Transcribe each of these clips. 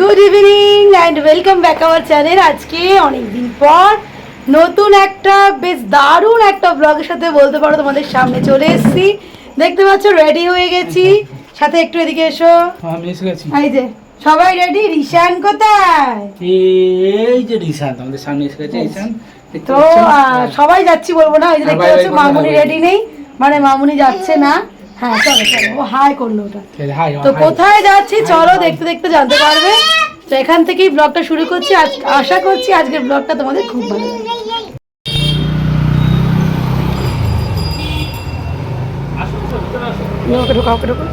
Good evening and welcome back our channel আজকে অনেকদিন পর নতুন একটা বেশ দারুণ একটা ব্লগের সাথে বলতে পারো তোমাদের সামনে চলে এসেছি। দেখতে পাচ্ছ রেডি হয়ে গেছি। সাথে একটু এদিকে এসো। হ্যাঁ, আমি এসে গেছি। এই যে সবাই রেডি রিশান কোথায়? এই যে রিসান আমাদের সামনে এসে গেছে তো সবাই যাচ্ছি বলব না ওই যে দেখতে পাচ্ছ মামুনি। রেডি নেই। মানে মামুনি যাচ্ছে না। হ্যাঁ চলো চলো। ও হাই করল ওটা। তো কোথায় যাচ্ছি? চলো দেখতে দেখতে জানতে পারবে। তো এখান থেকেই ব্লগটা শুরু করছি। আজ আশা করছি আজকের ব্লগটা তোমাদের খুব ভালো লাগবে। ওকে ঢোকাও, ওকে ঢোকাও।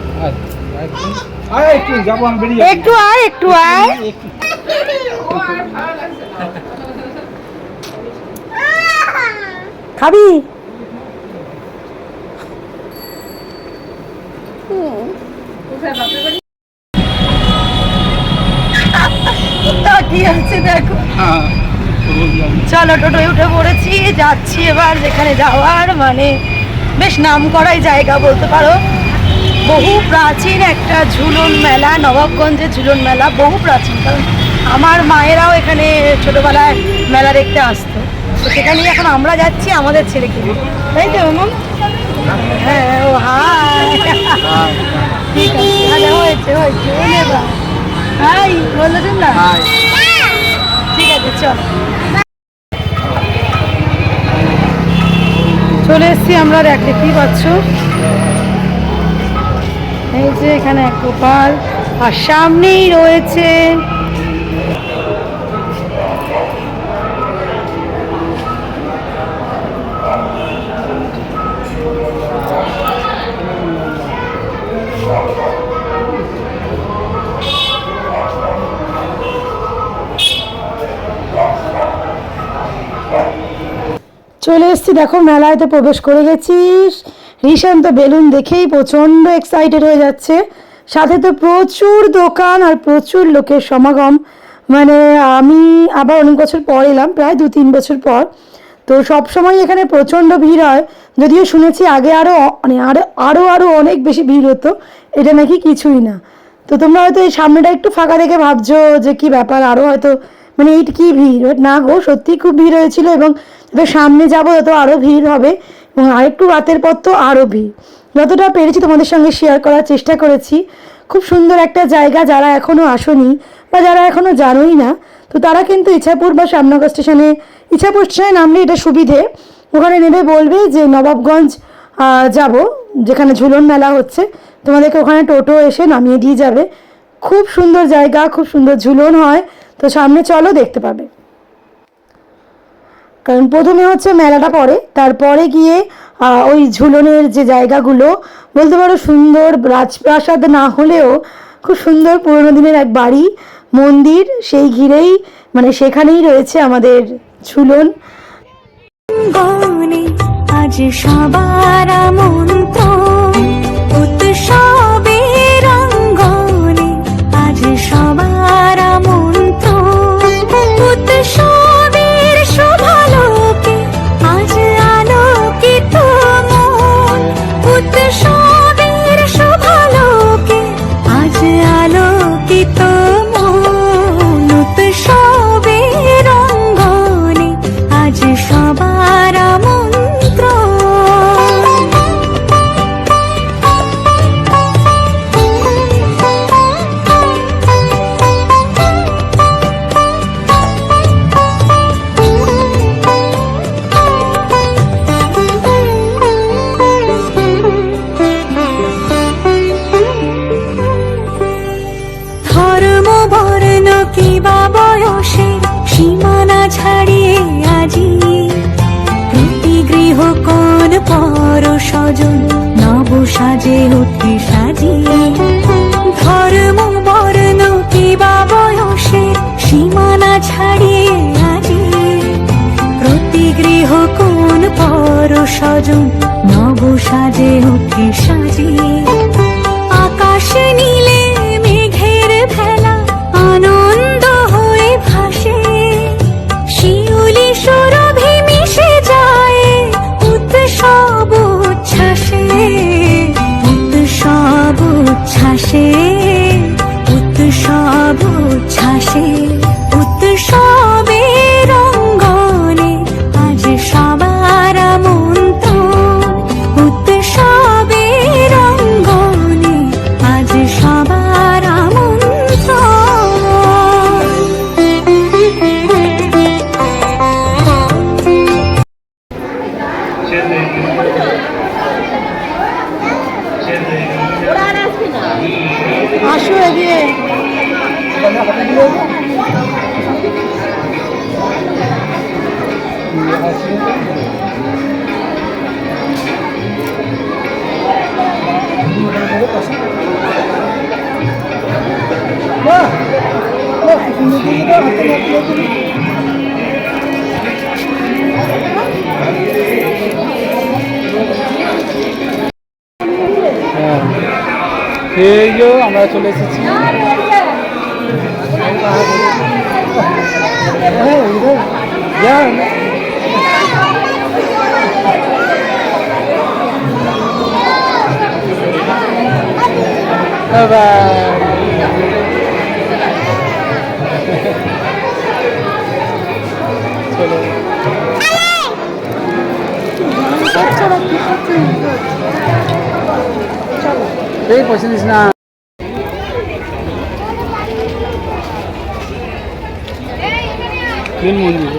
একটু যাব আমি বেরিয়ে একটু আয় একটু আয়। একটু। খাবি তাকিয়ে আছে দেখো হ্যাঁ। চলো টোটোয় উঠে পড়েছি যাচ্ছি এবার যেখানে যাওয়ার মানে বেশ নাম করাই জায়গা বলতে পারো বহু প্রাচীন একটা ঝুলন মেলা নবাবগঞ্জের ঝুলন মেলা বহু প্রাচীন কারণ আমার মায়েরাও এখানে ছোটোবেলায় মেলা দেখতে আসতো তো সেখানেই এখন আমরা যাচ্ছি আমাদের ছেলেকে নিয়ে। তাই তো মাম হ্যাঁ ও হাই ঠিক আছে আরে হয়েছে হয়েছে হাই না হাই। ঠিক আছে চল। চলে এসছি আমরা দেখে দেখতেই পাচ্ছ? এই যে এখানে এক গোপাল আর সামনেই রয়েছে চলে এসছি, দেখো মেলায় তো প্রবেশ করে গেছিস। রিশান তো বেলুন দেখেই প্রচণ্ড এক্সাইটেড হয়ে যাচ্ছে। সাথে তো প্রচুর দোকান আর প্রচুর লোকের সমাগম। মানে আমি আবার অনেক বছর পর এলাম, প্রায় দু তিন বছর পর। তো সব সময় এখানে প্রচণ্ড ভিড় হয়। যদিও শুনেছি আগে আরও মানে আরও আরও আরও অনেক বেশি ভিড় হতো। এটা নাকি কিছুই না। তো তোমরা হয়তো এই সামনেটা একটু ফাঁকা দেখে ভাবছ যে কি ব্যাপার আরও হয়তো মানে এইটা কি ভিড়? না গো, সত্যিই খুব ভিড় হয়েছিল এবং যত সামনে যাব তত আরও ভিড় হবে, এবং আরেকটু রাতের পর তো আরও ভিড়। যতটা পেরেছি তোমাদের সঙ্গে শেয়ার করার চেষ্টা করেছি। খুব সুন্দর একটা জায়গা যারা এখনও আসনি বা যারা এখনও জানোই না, তো তারা কিন্তু ইছাপুর বা শ্যামনগর স্টেশনে, ইছাপুর স্টেশনে নামলে এটা সুবিধে। ওখানে নেমে বলবে যে নবাবগঞ্জ যাব, যেখানে ঝুলন মেলা হচ্ছে। তোমাদেরকে ওখানে টোটো এসে নামিয়ে দিয়ে যাবে। খুব সুন্দর জায়গা, খুব সুন্দর ঝুলন হয়। তো সামনে চলো, দেখতে পাবে। কারণ প্রথমে হচ্ছে মেলাটা পড়ে, তারপরে গিয়ে ওই ঝুলনের যে জায়গাগুলো, বলতে পারো সুন্দর রাজপ্রাসাদ না হলেও খুব সুন্দর পুরোনো দিনের এক বাড়ি, মন্দির, সেই ঘিরেই মানে সেখানেই রয়েছে আমাদের ঝুলন। আজ সবার মন্ত্র সাজে উঠে সাজিয়ে। ধর্ম বর্ণ কিবা বয়সে সীমানা ছাড়িয়ে আজি প্রতি গৃহ কোন পর স্বজন 心。এই যে আমরা চলে এসেছি। হ্যাঁ, এই পয়সা দিস না। কোন মন্দির?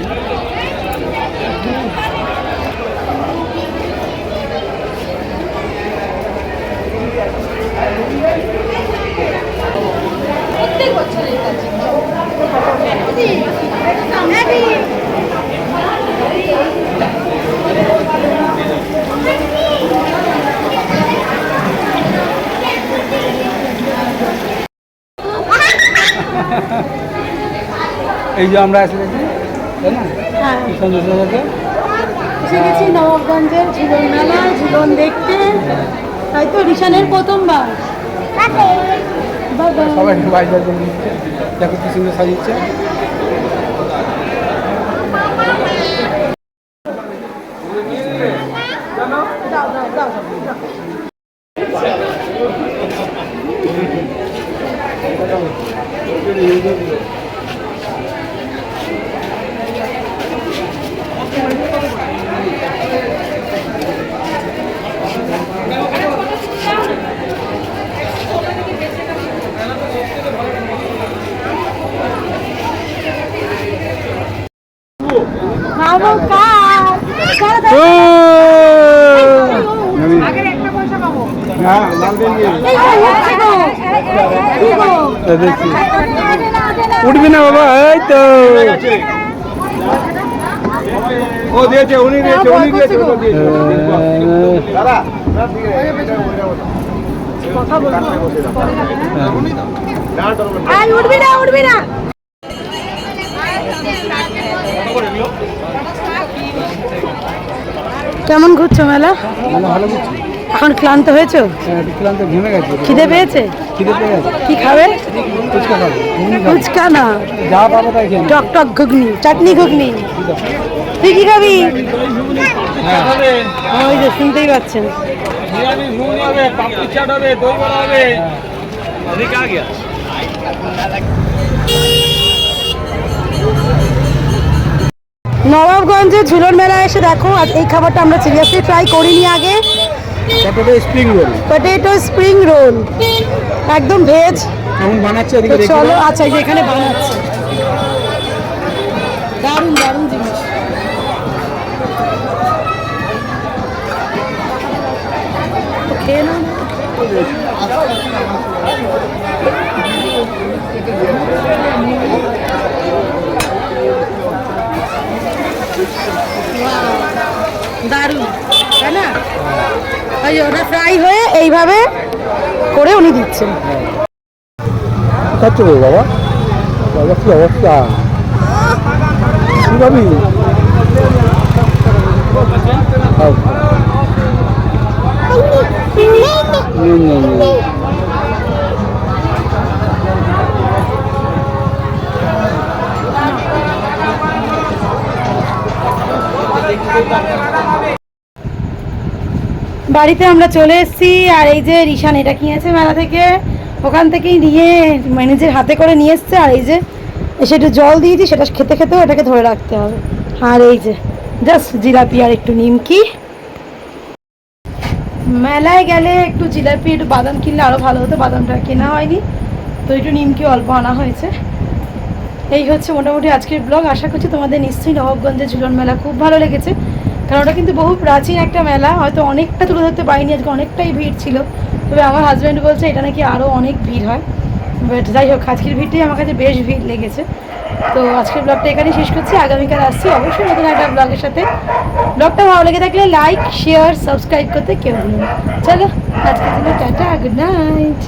এই যে আমরা এসে গেছি তাই না? হ্যাঁ। কি সুন্দর সুন্দর এসে নবাবগঞ্জের ঝুলন মেলা ঝুলন দেখতে। তাই তো রিশানের প্রথমবার। সবাই করে দিচ্ছে দেখো কি সুন্দর সাজিয়েছে উঠবি না বাবা এই তো। ও দিয়েছে উনি দিয়েছে উনি দিয়েছে ও দিয়েছে। দাদা উঠবি না উঠবি না। কেমন ঘুরছো মেলা? ভালো এখন ক্লান্ত হয়েছো? ক্লান্ত ঘেমে গেছে। খিদে পেয়েছে? খিদে কি খাবে? ফুচকা খাব ফুচকা না। যা পাবো তাই খেয়ে টক টক ঘুগনি চাটনি ঘুগনি। তুই কি খাবি? ওই যে শুনতেই পাচ্ছেন। হবে পাপড়ি চাট হবে দই বড়া হবে নবাবগঞ্জে ঝুলন মেলা এসে দেখো আর এই খাবারটা আমরা সিরিয়াসলি ট্রাই করিনি আগে। Potato spring roll potato spring roll একদম ভেজ এখন বানাচ্ছে চলো আচ্ছা এখানে বানাচ্ছে দারুণ দারুণ জিনিস তো খেয়ে নাও না। দারুণ তাই না? ওই যে ওটা ফ্রাই হয়ে এইভাবে করে উনি দিচ্ছেন। খাচ্ছ বাবা? বাবা কি অবস্থা? ভাবি খাও। নে, নে, বাড়িতে আমরা চলে এসেছি, আর এই যে রিশান, এটা কিনেছে মেলা থেকে? ওখান থেকেই নিয়ে মানে নিজের হাতে করে নিয়ে এসছে, আর এই যে এসে একটু জল দিয়েছি, সেটা খেতে খেতেও এটাকে ধরে রাখতে হবে। আর এই যে, জাস্ট জিলাপি আর একটু নিমকি। মেলায় গেলে একটু জিলাপি, একটু বাদাম কিনলে আরও ভালো হতো, বাদামটা কেনা হয়নি। তো একটু নিমকি অল্প আনা হয়েছে। এই হচ্ছে মোটামুটি আজকের ব্লগ। আশা করছি তোমাদের নিশ্চয়ই নবাবগঞ্জের ঝুলন মেলা খুব ভালো লেগেছে। কারণ ওটা কিন্তু বহু প্রাচীন একটা মেলা, হয়তো অনেকটা তুলে ধরতে পারিনি, আজকে অনেকটাই ভিড় ছিল। তবে আমার হাজব্যান্ড বলছে, এটা নাকি আরও অনেক ভিড় হয়। বাট যাই হোক, আজকের ভিড়টাই আমার কাছে বেশ ভিড় লেগেছে। তো আজকের ব্লগটা এখানেই শেষ করছি। আগামীকাল আসছি অবশ্যই নতুন একটা ব্লগের সাথে। ব্লগটা ভালো লেগে থাকলে লাইক শেয়ার সাবস্ক্রাইব করতে কেউ ভুলুন চলো, আজকের জন্য টাটা গুড নাইট